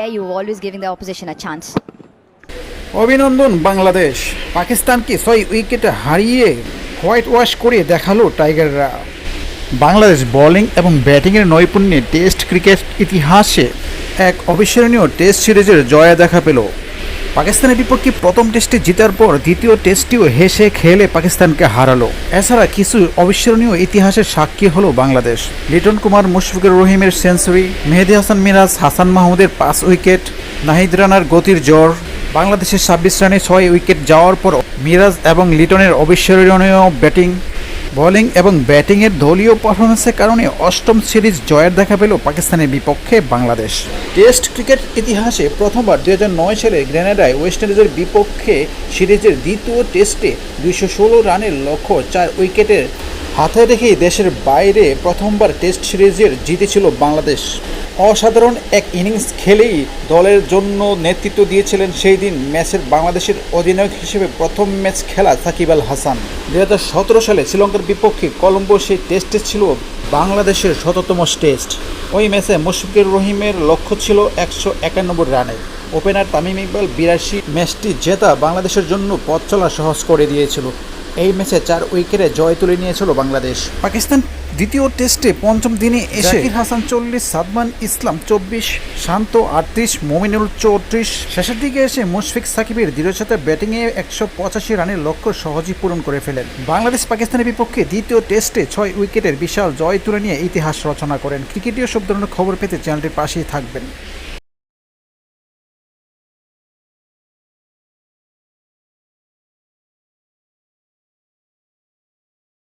air, you're always giving the opposition a chance. অভিনন্দন বাংলাদেশ। পাকিস্তানকে ছয় উইকেটে হারিয়ে হোয়াইট ওয়াশ করে দেখাল টাইগাররা? বাংলাদেশ বোলিং এবং ব্যাটিংয়ের নৈপুণ্যে টেস্ট ক্রিকেট ইতিহাসে এক অবিস্মরণীয় টেস্ট সিরিজের জয়া দেখা পেল। পাকিস্তানের বিপক্ষে প্রথম টেস্টে জেতার পর দ্বিতীয় টেস্টটিও হেসে খেলে পাকিস্তানকে হারালো। এছাড়া কিছু অবিস্মরণীয় ইতিহাসের সাক্ষী হলো বাংলাদেশ। লিটন কুমার, মুশফিকুর রহিমের সেঞ্চুরি, মেহেদি হাসান মিরাজ, হাসান মাহমুদের পাঁচ উইকেট, নাহিদ রানার গতির জ্বর। বাংলাদেশের ছাব্বিশ রানে ছয় উইকেট যাওয়ার পর মিরাজ এবং লিটনের অবিস্মরণীয় ব্যাটিং বোলিং এবং ব্যাটিংয়ের দলীয় পারফরমেন্সের কারণে অষ্টম সিরিজ জয়ের দেখা পেল পাকিস্তানের বিপক্ষে বাংলাদেশ। টেস্ট ক্রিকেট ইতিহাসে প্রথমবার দু নয় সালে গ্রেনাডায় ওয়েস্ট ইন্ডিজের বিপক্ষে সিরিজের দ্বিতীয় টেস্টে দুইশো ষোলো রানের লক্ষ্য চার উইকেটের হাতে রেখেই দেশের বাইরে প্রথমবার টেস্ট সিরিজের জিতেছিল বাংলাদেশ। অসাধারণ এক ইনিংস খেলেই দলের জন্য নেতৃত্ব দিয়েছিলেন সেই দিন ম্যাচের বাংলাদেশের অধিনায়ক হিসেবে প্রথম ম্যাচ খেলা সাকিব আল হাসান। দু হাজার সতেরো সালে শ্রীলঙ্কার বিপক্ষে কলম্বো সেই টেস্টে ছিল বাংলাদেশের শততম টেস্ট। ওই ম্যাচে মুশফিকুর রহিমের লক্ষ্য ছিল একশো একানব্বই রানের। ওপেনার তামিম ইকবাল বিরাশি ম্যাচটি জেতা বাংলাদেশের জন্য পথ চলা সহজ করে দিয়েছিল। এই ম্যাচে চার উইকেটে জয় তুলে নিয়েছিল বাংলাদেশ। পাকিস্তান দ্বিতীয় টেস্টে পঞ্চম দিনে এসে হাসান চল্লিশ সাদমান ইসলাম চব্বিশ শান্ত আটত্রিশ মোমিনুল চৌত্রিশ। শেষের দিকে এসে মুশফিক সাকিবের দৃঢ়সাথে ব্যাটিংয়ে একশো পঁচাশি রানের লক্ষ্য সহজেই পূরণ করে ফেলেন। বাংলাদেশ পাকিস্তানের বিপক্ষে দ্বিতীয় টেস্টে ছয় উইকেটের বিশাল জয় তুলে নিয়ে ইতিহাস রচনা করেন। ক্রিকেটীয় সব ধরনের খবর পেতে চ্যানেলটির পাশেই থাকবেন।